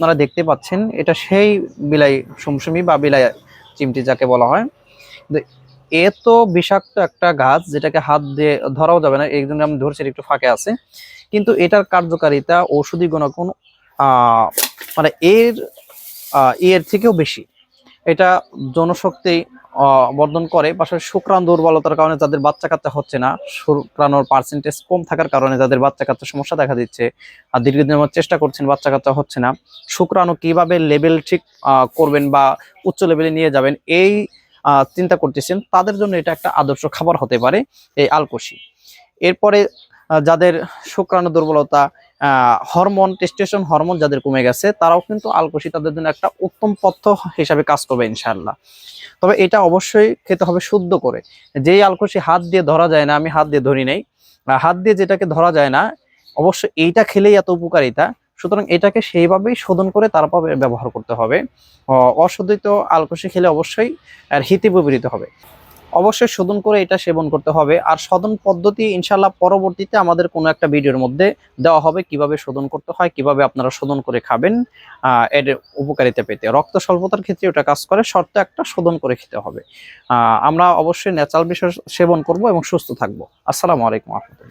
আপনারা দেখতে পাচ্ছেন, এটা সেই বিলাই সুমসুমি বা বিলাই চিমটি যাকে বলা হয়। এ তো বিষাক্ত একটা গাছ যেটাকে হাত দিয়ে ধরাও যাবে না, এই জন্য আমি ধরছি একটু ফাঁকে আছে। কিন্তু এটার কার্যকারিতা ঔষধি গুণাগুণ মানে এর ইয়ের থেকেও বেশি। এটা জনশক্তি বর্ধন করে। পাশাপাশি শুক্রাণ দুর্বলতার কারণে যাদের বাচ্চা কাচ্চা হচ্ছে না, শুক্রাণুর পার্সেন্টেজ কম থাকার কারণে যাদের বাচ্চা কাচ্চা সমস্যা দেখা দিচ্ছে আর দীর্ঘদিন চেষ্টা করছেন বাচ্চা কাচ্চা হচ্ছে না, শুক্রাণু কীভাবে লেভেল ঠিক করবেন বা উচ্চ লেভেলে নিয়ে যাবেন এই চিন্তা করতেছেন। তাদের জন্য এটা একটা আদর্শ খাবার হতে পারে এই আলকোষি এরপরে যাদের শুক্রাণু দুর্বলতা হরমোন টেস্টেশন হরমোন যাদের কমে গেছে, তারাও কিন্তু আলকোষি তাদের জন্য একটা উত্তম পথ্য হিসাবে কাজ করবে ইনশাআল্লাহ। তবে এটা অবশ্যই খেতে হবে শুদ্ধ করে। যেই আলকোষি হাত দিয়ে ধরা যায় না, আমি হাত দিয়ে ধরি নেই হাত দিয়ে যেটাকে ধরা যায় না অবশ্যই এইটা খেলেই এত উপকারিতা। সুতরাং এটাকে সেইভাবেই শোধন করে তারপর ব্যবহার করতে হবে। অশোধিত আলকোষি খেলে অবশ্যই আর হিতে বিপরীত হবে। অবশ্যই শোধন করে এটা সেবন করতে হবে। আর শোধন পদ্ধতি ইনশাল্লাহ পরবর্তীতে আমাদের কোনো একটা ভিডিওর মধ্যে দেওয়া হবে কীভাবে শোধন করতে হয়, কীভাবে আপনারা শোধন করে খাবেন এর উপকারিতা পেতে। রক্ত স্বল্পতার ক্ষেত্রে ওটা কাজ করে, শর্ত একটা শোধন করে খেতে হবে। আমরা অবশ্যই ন্যাচারাল বিষয় সেবন করব এবং সুস্থ থাকব। আসসালামু আলাইকুম রহমতুল্লাহ।